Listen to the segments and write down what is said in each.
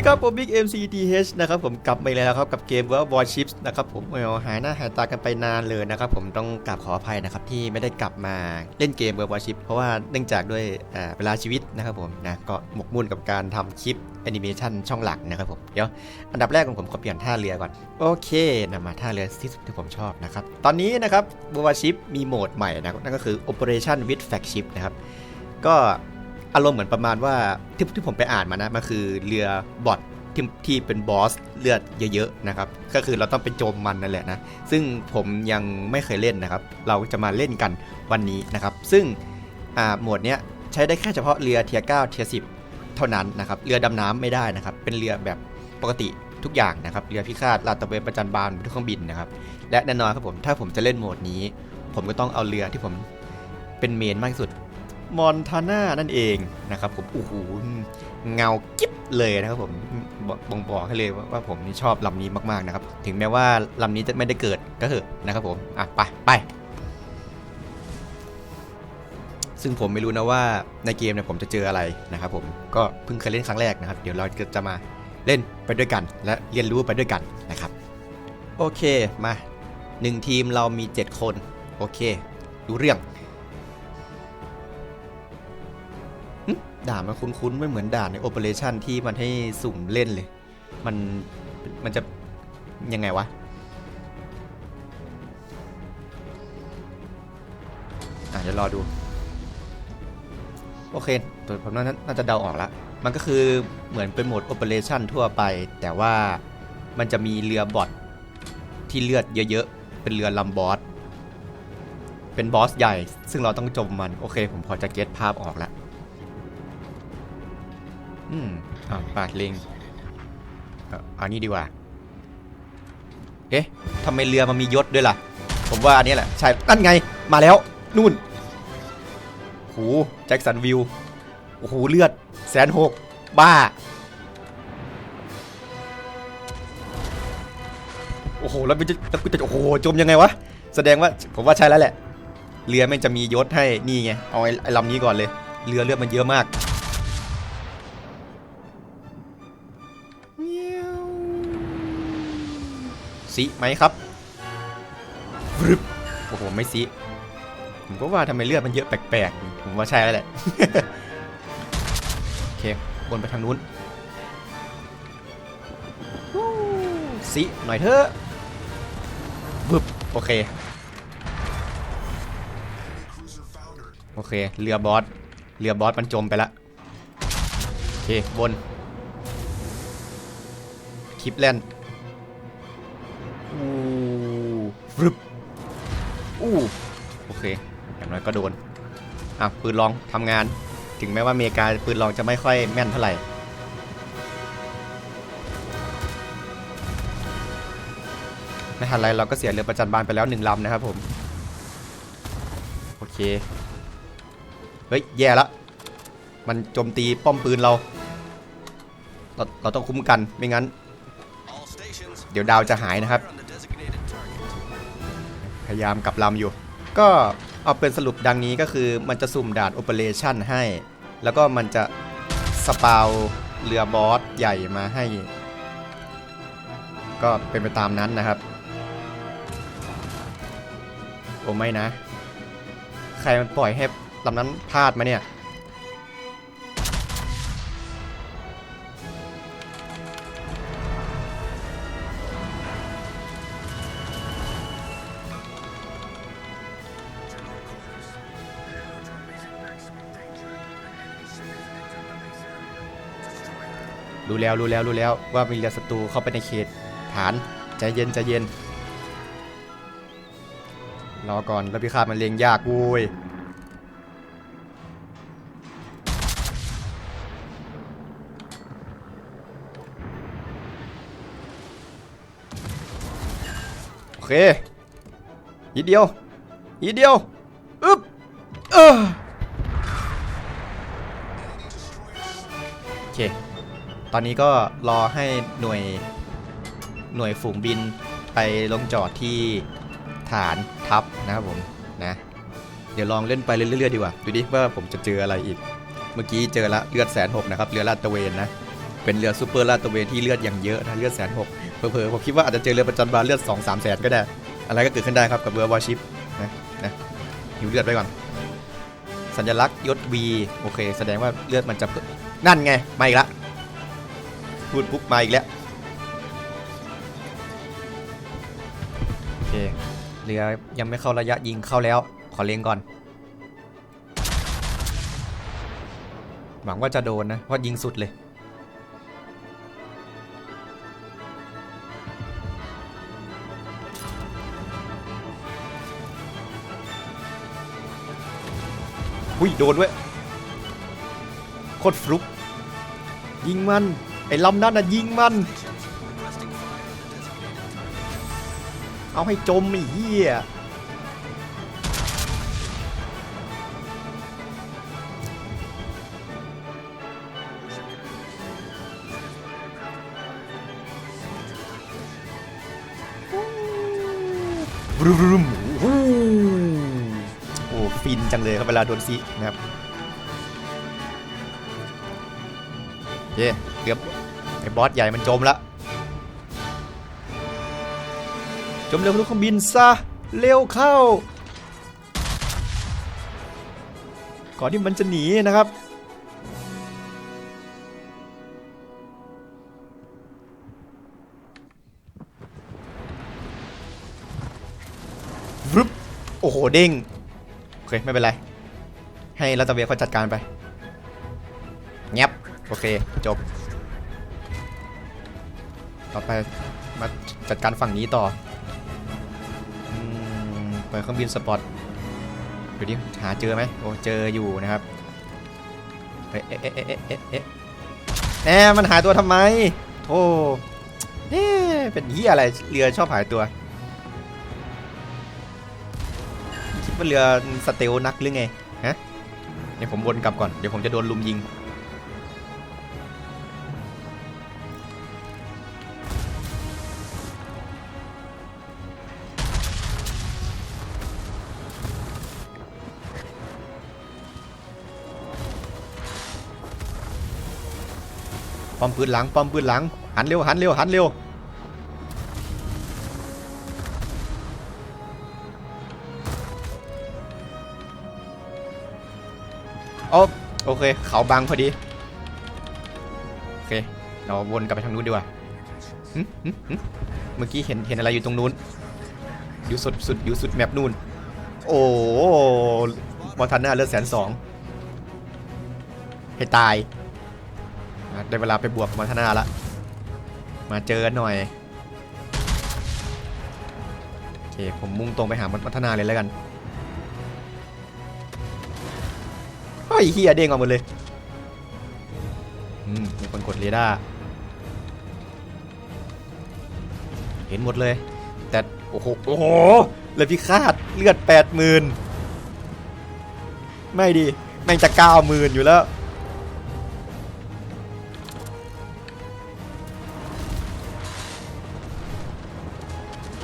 ดีครับผมบิ๊ก MCTH นะครับผมกลับมาแล้วครับกับเกม World Warships นะครับผมเออหายหน้าหายตากันไปนานเลยนะครับผมต้องกราบขออภัยนะครับที่ไม่ได้กลับมาเล่นเกม World Warships เพราะว่าเนื่องจากด้วยเวลาชีวิตนะครับผมนะก็หมกมุ่นกับการทำคลิปแอนิเมชันช่องหลักนะครับผมเดี๋ยวอันดับแรกของผมขอเปลี่ยนท่าเรือก่อน โอเคนำมาท่าเรือที่สุดที่ผมชอบนะครับ ตอนนี้นะครับ World Warship มีโหมดใหม่นะนั่นก็คือ Operation with Flagship นะครับก็ อารมณ์เหมือนประมาณว่าที่ที่ผมไปอ่านมานะมันคือเรือบอทที่ที่เป็นบอสเลือดเยอะๆนะครับ ก็คือเราต้องไปโจมมันนั่นแหละนะ ซึ่งผมยังไม่เคยเล่นนะครับ เราจะมาเล่นกันวันนี้นะครับ ซึ่งอ่าโหมดเนี้ยใช้ได้แค่เฉพาะเรือเทียร์9เทียร์10เท่านั้นนะครับ เรือดำน้ำไม่ได้นะครับ เป็นเรือแบบปกติทุกอย่างนะครับ เรือพิฆาตลาดตระเวนประจันบานทุกเครื่องบินนะครับ และแน่นอนครับผม ถ้าผมจะเล่นโหมดนี้ ผมก็ต้องเอาเรือที่ผมเป็นเมนมากที่สุด มอนทาน่านั่นเองนะครับผมโอ้โหเงากิ๊บเลยนะครับผมบ่งบอกให้เลยว่าว่าผมนี่ชอบลำนี้มากๆนะครับ ถึงแม้ว่าลำนี้จะไม่ได้เกิดก็เถอะนะครับผมอะไปไปซึ่งผมไม่รู้นะว่าในเกมเนี่ยผมจะเจออะไรนะครับผมก็เพิ่งเคยเล่นครั้งแรกนะครับ เดี๋ยวเราจะมาเล่นไปด้วยกัน และเรียนรู้ไปด้วยกันนะครับ โอเคมาหนึ่งทีมเรามี 7 คน โอเค รู้เรื่อง ด่านมันคุ้นๆไม่เหมือนด่านในโอเปอเรชันที่มันให้สุ่มเล่นเลย มันมันจะยังไงวะอะเดี๋ยวรอดู โอเคตัวผมน่าน่าจะเดาออกแล้วมันก็คือเหมือนเป็นโหมดโอเปอเรชันทั่วไป แต่ว่ามันจะมีเรือบอทที่เลือดเยอะๆ เป็นเรือลำบอส เป็นบอสใหญ่ ซึ่งเราต้องจมมัน โอเค ผมพอจะเก็ตภาพออกแล้ว อืมอ่าปาดลิงเอ่ออันนี้ดีกว่า เอ๊ะทำไมเรือมันมียศด้วยล่ะ ผมว่าอันนี้แหละ ใช่ นั่นไง มาแล้ว นู่นโหแจ็คสันวิว โอ้โห เลือด แสนหก บ้า โอ้โห แล้วมันจะแล้วกูจะ โอ้โห จมยังไงวะ แสดงว่า ผมว่าใช่แล้วแหละ เรือมันจะมียศให้ นี่ไง เอาไอ้ลำนี้ก่อนเลย เรือเลือดมันเยอะมาก ซิไหมครับรึบโอ้โห ไม่ซิผมก็ว่าทำไมเลือดมันเยอะแปลกๆ ผมว่าใช่แล้วแหละ โอเควนไปทางนู้นซิหน่อยเถอะบึบโอเค โอเค เรือบอส เรือบอสมันจมไปละ โอเค บน คลิปแลน อู้ฟรึบอู้โอเคอย่างน้อยก็โดนอะปืนลองทำงาน ถึงแม้ว่าอเมริกาปืนลองจะไม่ค่อยแม่นเท่าไหร่ไม่ทันไรเราก็เสียเรือประจันบานไปแล้วหนึ่งลำนะครับผม โอเค เฮ้ย แย่ละ มันโจมตีป้อมปืนเรา เรา เราต้องคุ้มกันไม่งั้น เดี๋ยวดาวจะหายนะครับ พยายามกลับลำอยู่ ก็เอาเป็นสรุปดังนี้ก็คือมันจะสุ่มด่านโอเปอเรชั่นให้ แล้วก็มันจะสปาวเรือบอสใหญ่มาให้ ก็เป็นไปตามนั้นนะครับ โอ้ไม่นะ ใครมันปล่อยให้ลำนั้นพลาดมาเนี่ย รู้แล้วรู้แล้วรู้แล้วว่ามีเรือศัตรูเข้าไปในเขตฐานใจเย็นใจเย็นรอก่อนแล้วพิฆาตมันเลียงยากวุ้ยโอเคยีดเดียวยีดเดียวอึ๊บเออโอเค ตอนนี้ก็รอให้หน่วยหน่วยฝูงบินไปลงจอดที่ฐานทัพนะครับผมนะเดี๋ยวลองเล่นไปเรื่อยๆดีกว่าดูดิว่าผมจะเจออะไรอีก เมื่อกี้เจอละเลือดแสนหกนะครับเรือลาดตระเวนนะเป็นเรือซูเปอร์ลาดตระเวนที่เลือดอย่างเยอะนะเลือดแสนหกเผลอๆผมคิดว่าอาจจะเจอเรือประจันบานเลือด2 3แสนก็ได้ อะไรก็เกิดขึ้นได้ครับกับเรือวอชิปนะนะหิวเลือดไปก่อน สัญลักษณ์ยศ V โอเค แสดงว่าเลือดมันจะเพิ่มนั่นไงมาอีกละ พูดปุ๊บมาอีกแล้วโอเคเรือยังไม่เข้าระยะยิงเข้าแล้ว ขอเล็งก่อน หวังว่าจะโดนนะเพราะยิงสุดเลยอุ้ยโดนด้วยโคตรฟลุกยิงมัน ไอ้ลำนั้นน่ะยิงมัน เอาให้จมไอ้เหี้ยบรูมโอ้โหฟินจังเลยครับเวลาโดนซีนะครับ เย่เกือบไอ้บอสใหญ่มันจมละจมเร็วทุกเครื่องบินซะเร็วเข้า ก่อนที่มันจะหนีนะครับวึบโอ้โหเด้งโอเคไม่เป็นไร ให้รัตเวียเขาจัดการไปเงียบ โอเค จบ ต่อไปมาจัดการฝั่งนี้ต่อเปิดเครื่องบินสปอร์ตดูดิหาเจอไหมโอ้เจออยู่นะครับเอ๊ะเอ๊ะเอ๊ะเอ๊ะเอ๊ะเอ๊ะแหมมันหายตัวทำไมโธ่เอ๊ะเป็นเหี้ยอะไรเรือชอบหายตัวคิดว่าเรือสเตลนักหรือไงฮะเดี๋ยวผมวนกลับก่อนเดี๋ยวผมจะโดนลุมยิง ป้อมปืนหลังป้อมปืนหลังหันเร็วหันเร็วหันเร็วโอ้โอเคเขาบังพอดีโอเคเราวนกลับไปทางนู้นดีกว่าหึหึหึเมื่อกี้เห็นเห็นอะไรอยู่ตรงนู้นอยู่สุดสุดอยู่สุดแมปนู่นโอ้มอทันน่าเลือดแสนสองให้ตาย ได้เวลาไปบวกมอทันน่าละ มาเจอหน่อย โอเค ผมมุ่งตรงไปหามอทันน่าเลยแล้วกันเฮ้ยเฮียเด้งออกหมดเลย อืม มีคนกดเรดาร์เห็นหมดเลย แต่ โอ้โห โอ้โห เลยพิฆาตเลือดแปดหมื่นไม่ดี แม่งจะเก้าหมื่นอยู่แล้ว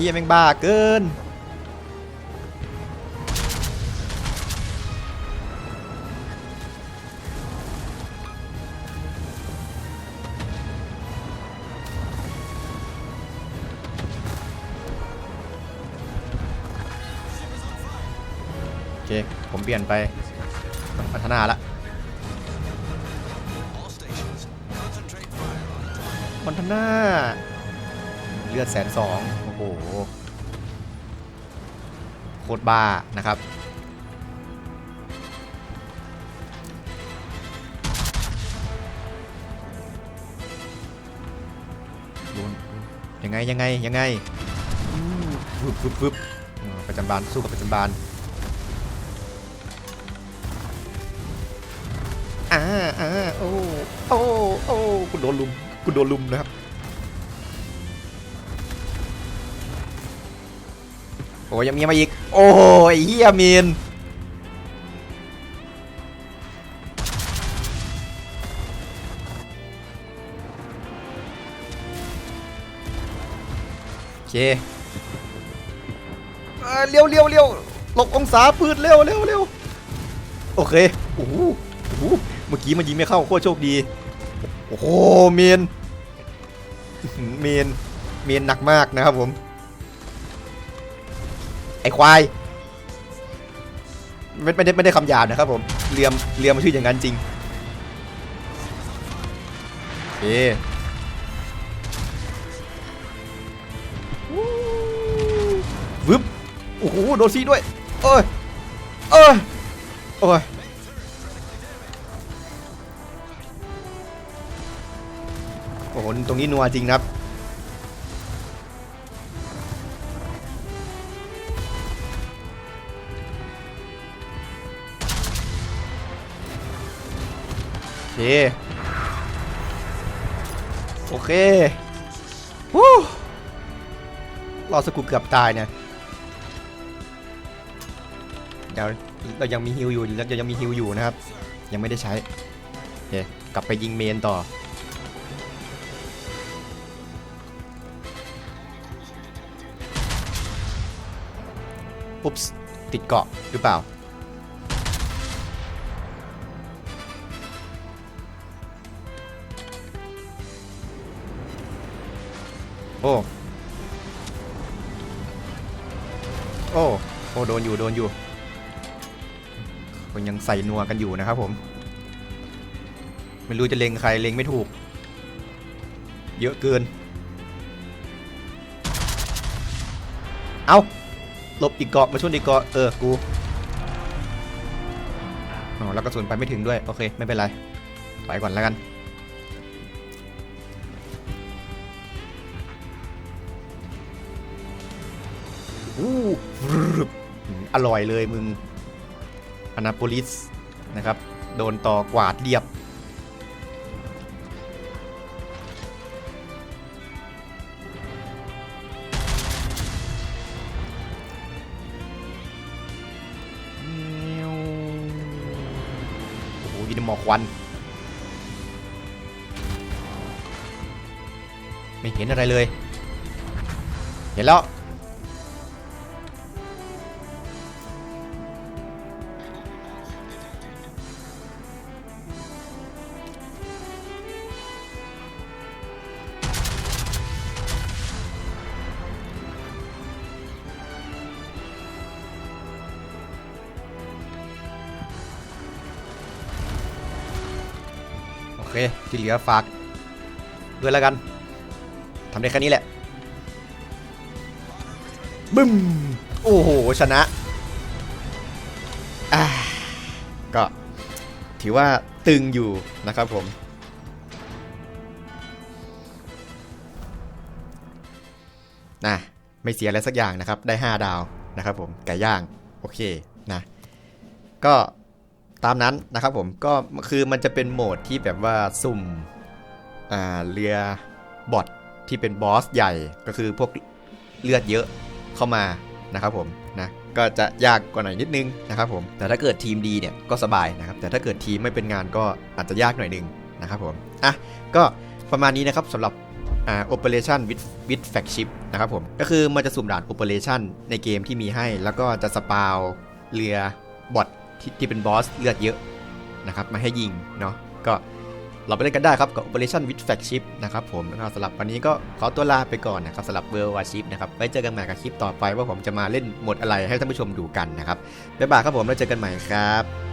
เฮียแม่งบ้าเกิน โอเค ผมเปลี่ยนไปพัฒนาละพัฒนาเลือดแสนสองโอ หโคตรบ้านะครับ ยังไงยังไงยังไงฟึบฟึบฟึบประจำบานสู้กับประจำบานอ่าอ่าโอ้โอ้โอ้คุณโดนลุมคุณโดนลุมนะครับ โอ้ยังมีมาอีก โอ้ยเฮียมีนโอเคเร็วเร็วเร็วหลบองศาพืชเร็วเร็วเร็วโอเคโอ้โหเมื่อกี้มันยิงไม่เข้าโคตรโชคดี โอ้โหเมนอื้อหือเมนเมนหนักมากนะครับผม ไอควายไม่ไม่ได้ไม่ได้คำหยาบนะครับผมเรียมเรียมมันชื่ออย่างนั้นจริงโอเควึบโอ้โหโดนซีด้วยโอ้ยโอ้ยโอ้ยโอ้โหตรงนี้นัวจริงครับ เค โอเควู้รอสกุลเกือบตายเนี่ยเดี๋ยวเรายังมีฮิวอยู่เรายังมีฮิวอยู่นะครับ ยังไม่ได้ใช้โอเคกลับไปยิงเมนต่ออุ๊ปส์ติดเกาะหรือเปล่า โอ้โอ้โอ้โดนอยู่โดนอยู่คนยังใส่นัวกันอยู่นะครับผม ไม่รู้จะเล็งใครเล็งไม่ถูก เยอะเกิน เอาหลบอีกเกาะมาชนอีกเกาะเออกูอ๋อแล้วกระสุนไปไม่ถึงด้วย โอเค ไม่เป็นไร ไปก่อนแล้วกัน อู้รึบอร่อยเลยมึงอนาโปลิสนะครับ โดนต่อกวาดเรียบ โอ้โหยินหมอกควัน ไม่เห็นอะไรเลย เห็นแล้ว เค ที่เหลือฝากด้วยแล้วกันทำได้แค่นี้แหละบึ้มโอ้โห ชนะอ่าก็ถือว่าตึงอยู่นะครับผมนะไม่เสียอะไรสักอย่างนะครับ ได้ 5 ดาวนะครับผมไก่ย่าง โอเคนะ ก็ ตามนั้นนะครับผมก็คือมันจะเป็นโหมดที่แบบว่าสุ่มเรือบอทที่เป็นบอสใหญ่ก็คือพวกเลือดเยอะเข้ามานะครับผมนะก็จะยากกว่าหน่อยนิดนึงนะครับผมแต่ถ้าเกิดทีมดีเนี่ยก็สบายนะครับแต่ถ้าเกิดทีมไม่เป็นงานก็อาจจะยากหน่อยนึงนะครับผมอะก็ประมาณนี้นะครับสำหรับอ่า operation with with flagship นะครับผมก็คือมันจะสุ่มด่าน operation ในเกมที่มีให้ แล้วก็จะสปาวเรือบอท ที่ที่เป็นบอสเลือดเยอะนะครับมาให้ยิงเนาะก็เราไปเล่นกันได้ครับกับ Operation with Flagship นะครับผมนะครับสำหรับวันนี้ก็ขอตัวลาไปก่อนนะครับสำหรับ World Warship นะครับไว้เจอกันใหม่กับคลิปต่อไปว่าผมจะมาเล่นหมดอะไรให้ท่านผู้ชมดูกันนะครับบ๊ายบายครับผมแล้วเจอกันใหม่ครับ